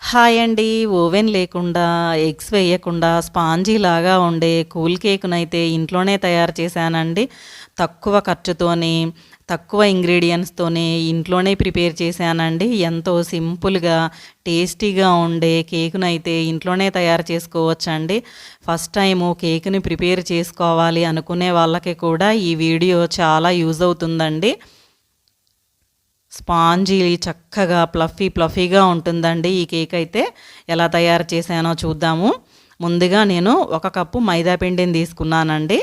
Hi అండి oven లేకుండా eggs వేయకుండా స్పాంజీ లాగా ఉండే కూల్ కేక్నైతే ఇంట్లోనే తయారు చేశానండి. తక్కువ ఖర్చుతోని తక్కువ ఇంగ్రీడియంట్స్తోనే ఇంట్లోనే ప్రిపేర్ చేశానండి. ఎంతో సింపుల్గా టేస్టీగా ఉండే కేకునైతే ఇంట్లోనే తయారు చేసుకోవచ్చండి. ఫస్ట్ టైము కేక్ని ప్రిపేర్ చేసుకోవాలి అనుకునే వాళ్ళకి కూడా ఈ వీడియో చాలా యూజ్ అవుతుందండి. స్పాంజీ చక్కగా ప్లఫీ ప్లఫీగా ఉంటుందండి. ఈ కేక్ అయితే ఎలా తయారు చేశానో చూద్దాము. ముందుగా నేను ఒక కప్పు మైదా పిండిని తీసుకున్నానండి.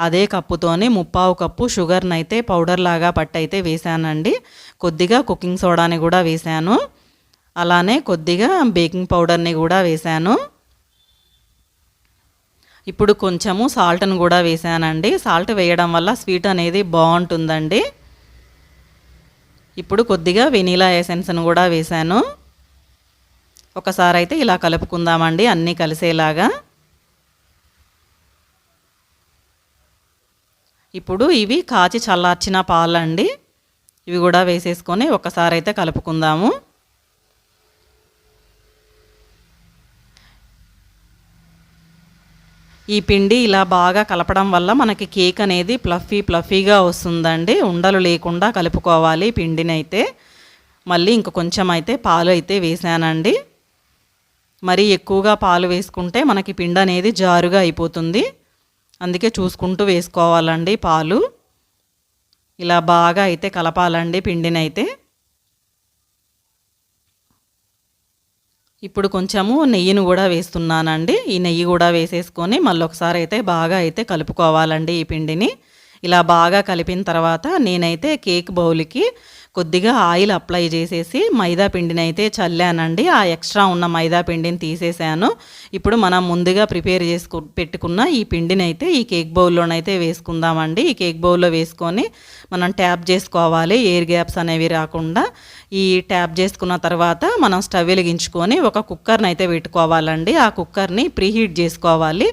అదే కప్పుతోనే ముప్పావు కప్పు షుగర్ని అయితే పౌడర్ లాగా పట్టయితే వేసానండి కొద్దిగా కుకింగ్ సోడాని కూడా వేశాను. అలానే కొద్దిగా బేకింగ్ పౌడర్ని కూడా వేశాను. ఇప్పుడు కొంచెము సాల్ట్ని కూడా వేశానండి. సాల్ట్ వేయడం వల్ల స్వీట్ అనేది బాగుంటుందండి. ఇప్పుడు కొద్దిగా వెనీలా ఎసెన్స్ను కూడా వేశాను. ఒకసారి అయితే ఇలా కలుపుకుందామండి అన్నీ కలిసేలాగా. ఇప్పుడు ఇవి కాచి చల్లార్చిన పాలండి. ఇవి కూడా వేసేసుకొని ఒకసారి అయితే కలుపుకుందాము. ఈ పిండి ఇలా బాగా కలపడం వల్ల మనకి కేక్ అనేది ప్లఫీ ప్లఫీగా వస్తుందండి. ఉండలు లేకుండా కలుపుకోవాలి పిండిని అయితే మళ్ళీ ఇంక కొంచెం అయితే పాలు అయితే వేసానండి. మరీ ఎక్కువగా పాలు వేసుకుంటే మనకి పిండి అనేది జారుగా అయిపోతుంది. అందుకే చూసుకుంటూ వేసుకోవాలండి పాలు. ఇలా బాగా అయితే కలపాలండి పిండిని ఇప్పుడు కొంచెము నెయ్యిని కూడా వేస్తున్నానండి. ఈ నెయ్యి కూడా వేసేసుకొని మళ్ళీ ఒకసారి అయితే బాగా అయితే కలుపుకోవాలండి ఈ పిండిని. ఇలా బాగా కలిపిన తర్వాత నేనైతే కేక్ బౌల్కి కొద్దిగా ఆయిల్ అప్లై చేసేసి మైదా పిండిని అయితే చల్లానండి. ఆ ఎక్స్ట్రా ఉన్న మైదా పిండిని తీసేసాను. ఇప్పుడు మనం ముందుగా ప్రిపేర్ చేసుకు పెట్టుకున్న ఈ పిండిని అయితే ఈ కేక్ బౌల్లోనైతే వేసుకుందామండి. ఈ కేక్ బౌల్లో వేసుకొని మనం ట్యాప్ చేసుకోవాలి. ఎయిర్ గ్యాప్స్ అనేవి రాకుండా ఈ ట్యాప్ చేసుకున్న తర్వాత మనం స్టవ్ వెలిగించుకొని ఒక కుక్కర్ని అయితే పెట్టుకోవాలండి. ఆ కుక్కర్ని ప్రీహీట్ చేసుకోవాలి.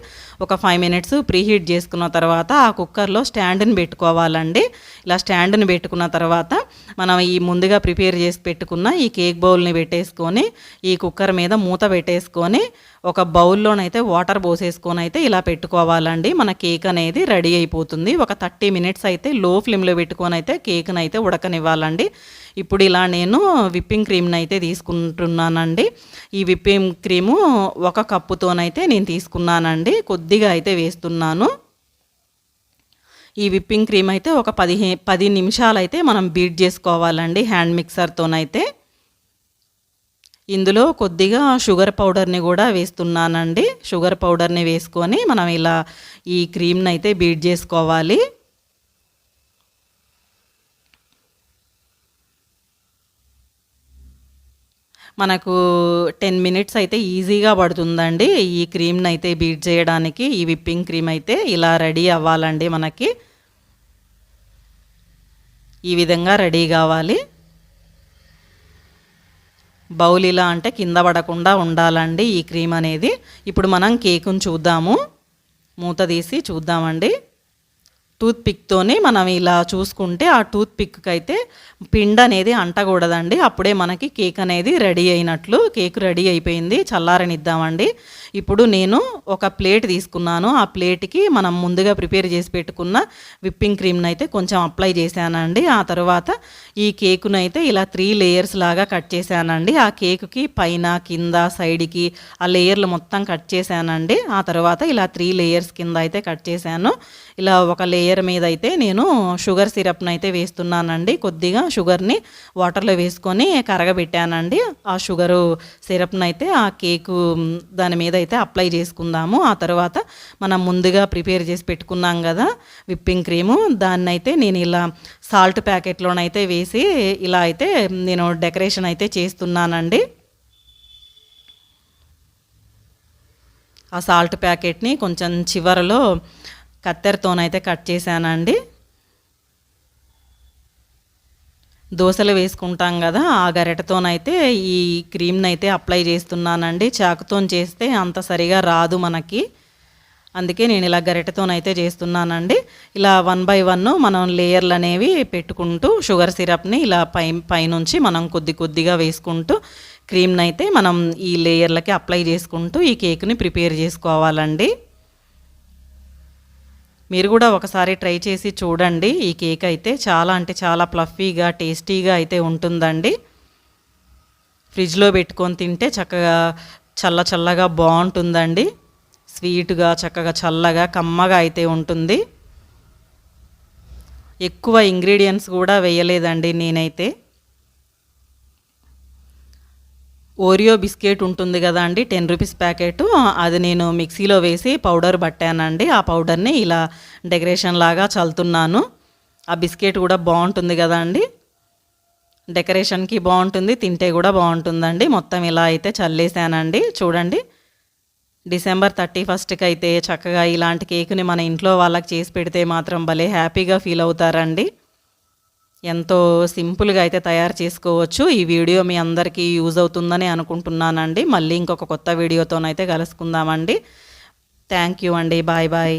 ఒక ఫైవ్ మినిట్స్ ప్రీహీట్ చేసుకున్న తర్వాత ఆ కుక్కర్లో స్టాండ్ని పెట్టుకోవాలండి. ఇలా స్టాండ్ని పెట్టుకున్న తర్వాత మనం ఈ ముందుగా ప్రిపేర్ చేసి పెట్టుకున్న ఈ కేక్ బౌల్ని పెట్టేసుకొని ఈ కుక్కర్ మీద మూత పెట్టేసుకొని ఒక బౌల్లోనైతే వాటర్ పోసేసుకొని అయితే ఇలా పెట్టుకోవాలండి. మన కేక్ అనేది రెడీ అయిపోతుంది. ఒక థర్టీ మినిట్స్ అయితే లో ఫ్లేమ్లో పెట్టుకొని అయితే కేక్ని అయితే ఉడకనివ్వాలండి. ఇప్పుడు ఇలా నేను విప్పింగ్ క్రీమ్ని అయితే తీసుకుంటున్నానండి. ఈ విప్పింగ్ క్రీము ఒక కప్పుతోనైతే నేను తీసుకున్నానండి. కొద్దిగా అయితే వేస్తున్నాను. ఈ విప్పింగ్ క్రీమ్ అయితే ఒక పదిహే పది నిమిషాలైతే మనం బీట్ చేసుకోవాలండి హ్యాండ్ మిక్సర్తోనైతే. ఇందులో కొద్దిగా షుగర్ పౌడర్ని కూడా వేస్తున్నానండి. షుగర్ పౌడర్ని వేసుకొని మనం ఇలా ఈ క్రీమ్ని అయితే బీట్ చేసుకోవాలి. మనకు టెన్ మినిట్స్ అయితే ఈజీగా పడుతుందండి. ఈ క్రీమ్ని అయితే బీట్ చేయడానికి ఈ విప్పింగ్ క్రీమ్ అయితే ఇలా రెడీ అవ్వాలండి మనకి. ఈ విధంగా రెడీ కావాలి. బౌల్ ఇలా అంటే కింద పడకుండా ఉండాలండి ఈ క్రీమ్ అనేది. ఇప్పుడు మనం కేకును చూద్దాము. మూత తీసి చూద్దామండి. టూత్ పిక్తోని మనం ఇలా చూసుకుంటే ఆ టూత్ పిక్కి అయితే పిండి అనేది అంటకూడదండి. అప్పుడే మనకి కేక్ అనేది రెడీ అయినట్లు కేక్ రెడీ అయిపోయింది చల్లారనిద్దామండి. ఇప్పుడు నేను ఒక ప్లేట్ తీసుకున్నాను. ఆ ప్లేట్కి మనం ముందుగా ప్రిపేర్ చేసి పెట్టుకున్న విప్పింగ్ క్రీమ్ని అయితే కొంచెం అప్లై చేశానండి. ఆ తర్వాత ఈ కేకును అయితే ఇలా త్రీ లేయర్స్ లాగా కట్ చేశానండి. ఆ కేకుకి పైన కింద సైడ్కి ఆ లేయర్లు మొత్తం కట్ చేశానండి. ఆ తర్వాత ఇలా త్రీ లేయర్స్ కింద అయితే కట్ చేశాను. ఇలా ఒక లేయర్ మీద అయితే నేను షుగర్ సిరప్ని అయితే వేస్తున్నానండి. కొద్దిగా షుగర్ని వాటర్లో వేసుకొని కరగబెట్టానండి. ఆ షుగరు సిరప్ని అయితే ఆ కేకు దాని మీద అయితే అప్లై చేసుకుందాము. ఆ తర్వాత మనం ముందుగా ప్రిపేర్ చేసి పెట్టుకున్నాం కదా విప్పింగ్ క్రీము. దాన్ని అయితే నేను ఇలా సాల్ట్ ప్యాకెట్లోనైతే వేసి ఇలా అయితే నేను డెకరేషన్ అయితే చేస్తున్నానండి. ఆ సాల్ట్ ప్యాకెట్ని కొంచెం చివరలో కత్తెరతోనైతే కట్ చేశానండి. దోశలు వేసుకుంటాం కదా ఆ గరిటతోనైతే ఈ క్రీమ్ని అయితే అప్లై చేస్తున్నానండి. చాకుతో చేస్తే అంత సరిగా రాదు మనకి. అందుకే నేను ఇలా గరిటతోనైతే చేస్తున్నానండి. ఇలా వన్ బై వన్ మనం లేయర్లు అనేవి పెట్టుకుంటూ షుగర్ సిరప్ని ఇలా పై పైనుంచి మనం కొద్ది కొద్దిగా వేసుకుంటూ క్రీమ్ని అయితే మనం ఈ లేయర్లకి అప్లై చేసుకుంటూ ఈ కేక్ని ప్రిపేర్ చేసుకోవాలండి. మీరు కూడా ఒకసారి ట్రై చేసి చూడండి. ఈ కేక్ అయితే చాలా అంటే చాలా ప్లఫీగా టేస్టీగా అయితే ఉంటుందండి. ఫ్రిడ్జ్లో పెట్టుకొని తింటే చక్కగా చల్ల చల్లగా బాగుంటుందండి. స్వీట్గా చక్కగా చల్లగా కమ్మగా అయితే ఉంటుంది. ఎక్కువ ఇంగ్రీడియంట్స్ కూడా వేయలేదండి నేనైతే. ఓరియో బిస్కెట్ ఉంటుంది కదా అండి టెన్ రూపీస్ ప్యాకెట్. అది నేను మిక్సీలో వేసి పౌడర్ పట్టానండి. ఆ పౌడర్ని ఇలా డెకరేషన్ లాగా చల్లుతున్నాను. ఆ బిస్కెట్ కూడా బాగుంటుంది కదా అండి. డెకరేషన్కి బాగుంటుంది తింటే కూడా బాగుంటుందండి. మొత్తం ఇలా అయితే చల్లేసానండి. చూడండి. డిసెంబర్ థర్టీ ఫస్ట్కి అయితే చక్కగా ఇలాంటి కేకుని మన ఇంట్లో వాళ్ళకి చేసి పెడితే మాత్రం భలే హ్యాపీగా ఫీల్ అవుతారండి. ఎంతో సింపుల్గా అయితే తయారు చేసుకోవచ్చు. ఈ వీడియో మీ అందరికీ యూజ్ అవుతుందని అనుకుంటున్నానండి. మళ్ళీ ఇంకొక కొత్త వీడియోతోనైతే కలుసుకుందామండి. థ్యాంక్ యూ అండి. Bye bye.